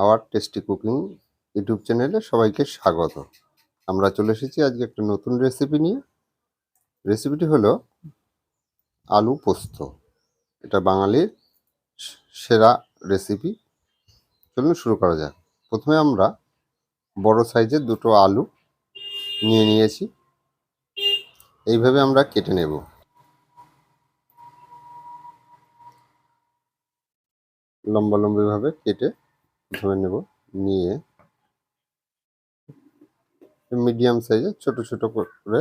Hour tasty cooking YouTube চ্যানেলে সবাইকে স্বাগত। আমরা চলে এসেছি আজকে একটা নতুন রেসিপি নিয়ে। রেসিপিটি হলো আলু পোস্ত। এটা বাঙালির সেরা রেসিপি চলুন শুরু করা যাক। প্রথমে আমরা বড় সাইজের দুটো আলু নিয়ে নিয়েছি। এইভাবে আমরা কেটে নেব। লম্বা লম্বিভাবে কেটে প্রথমে নেব নিয়ে মিডিয়াম সাইজে ছোট ছোট করে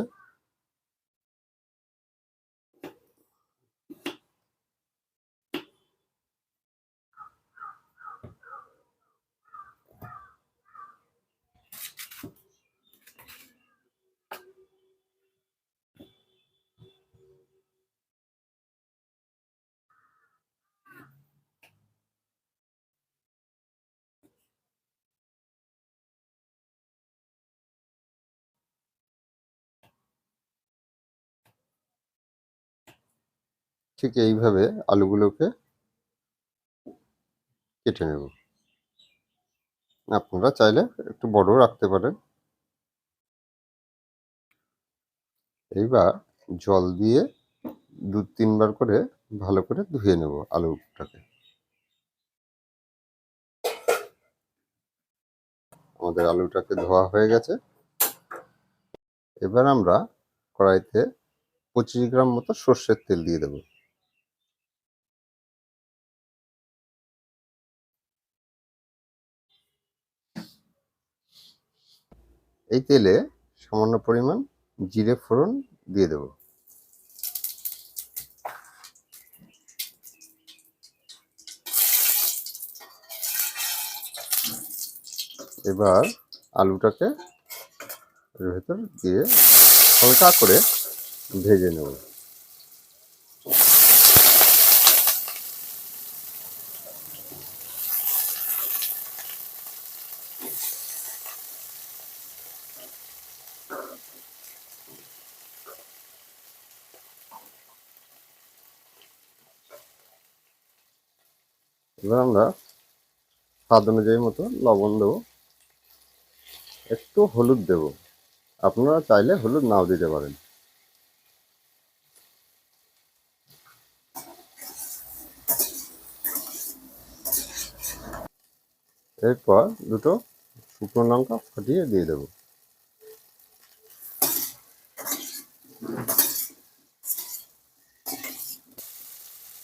ঠিক এইভাবে আলুগুলোকে কেটে নেব। আপনারা চাইলে একটু বড় রাখতে পারেন। এইবার জল দিয়ে দু, তিনবার করে ভালো করে ধুয়ে নেব আলুটাকে। আমাদের আলুটাকে ধোয়া হয়ে গেছে। এবার আমরা কড়াইতে পঁচিশ গ্রাম মতো সর্ষের তেল দিয়ে দেবো। এই তেলে সামান্য পরিমাণ জিরে ফোড়ন দিয়ে দেব। এবার আলুটাকে ভেতর দিয়ে হালকা করে ভেজে নেব। এবার আমরা স্বাদ অনুযায়ী মতো লবণ দেবো। একটু হলুদ দেব। আপনারা চাইলে হলুদ নাও দিতে পারেন। এরপর দুটো শুকনো লঙ্কা ফাটিয়ে দিয়ে দেবো।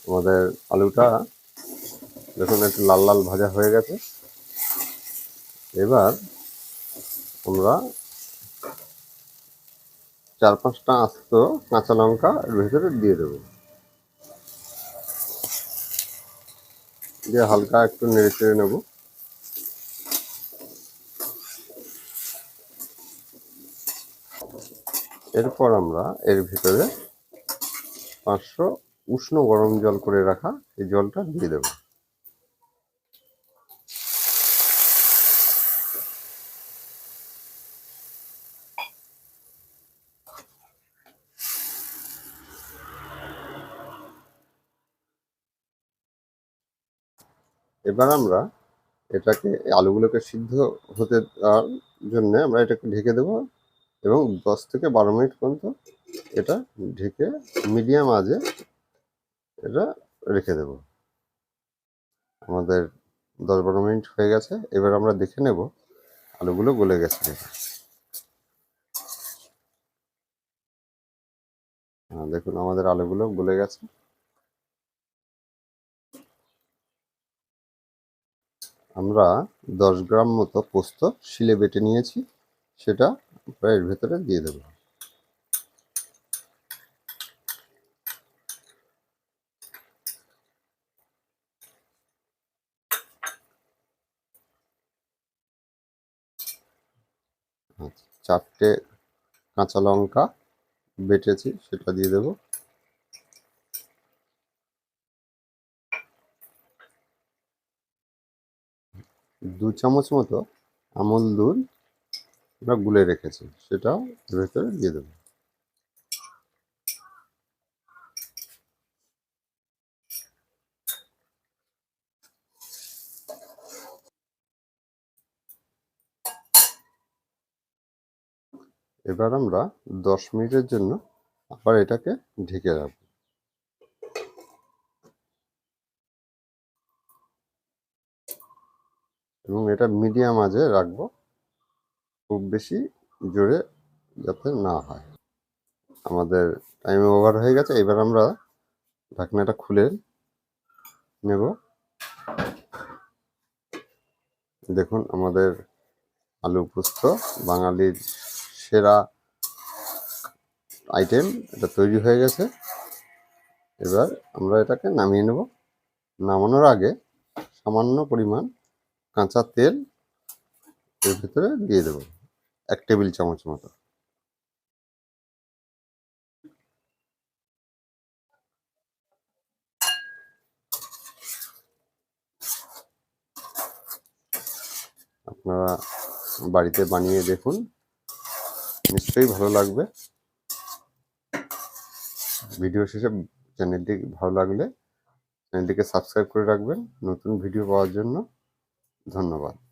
আমাদের আলুটা দেখুন, একটু লাল লাল ভাজা হয়ে গেছে। এবার আমরা চার পাঁচটা আস্ত কাঁচা লঙ্কা এর ভেতরে দিয়ে দেবো। দিয়ে হালকা একটু নেড়ে চেড়ে নেব। এরপর আমরা এর ভিতরে পাঁচশো উষ্ণ গরম জল করে রাখা এই জলটা দিয়ে দেবো। এবার আমরা এটাকে আলুগুলোকে সিদ্ধ হতে দেওয়ার জন্যে আমরা এটাকে ঢেকে দেবো এবং দশ থেকে বারো মিনিট পর্যন্ত এটা ঢেকে মিডিয়াম আজে এটা রেখে দেব। আমাদের দশ বারো মিনিট হয়ে গেছে এবার আমরা দেখে নেব আলুগুলো গলে গেছে হ্যাঁ, দেখুন আমাদের আলুগুলো গলে গেছে। আমরা দশ গ্রাম মতো পোস্ত শিলে বেটে নিয়েছি সেটা আমরা এর ভেতরে দিয়ে দেবো। আচ্ছা, চারটে কাঁচা লঙ্কা বেটেছি সেটা দিয়ে দেবো। দু চামচ মতো আমল দুধ আমরা গুলে রেখেছি, সেটাও ভেতরে দিয়ে দেবো। এবার আমরা দশ মিনিটের জন্য আবার এটাকে ঢেকে রাখব। এবং এটা মিডিয়াম আজে রাখব। খুব বেশি জোরে যাতে না হয়। আমাদের টাইম ওভার হয়ে গেছে, এবার আমরা ঢাকনাটা খুলে নেব। দেখুন, আমাদের আলু পোস্ত, বাঙালির সেরা আইটেম এটা তৈরি হয়ে গেছে। এবার আমরা এটাকে নামিয়ে নেব। নামানোর আগে সামান্য পরিমাণ কাঁচা তেল এর ভিতরে দিয়ে দেব, এক টেবিল চামচ মতো। আপনারা বাড়িতে বানিয়ে দেখুন, নিশ্চয়ই ভালো লাগবে। ভিডিও শেষে চ্যানেলটি ভালো লাগলে চ্যানেলটিকে সাবস্ক্রাইব করে রাখবেন, নতুন ভিডিও পাওয়ার জন্য। ধন্যবাদ।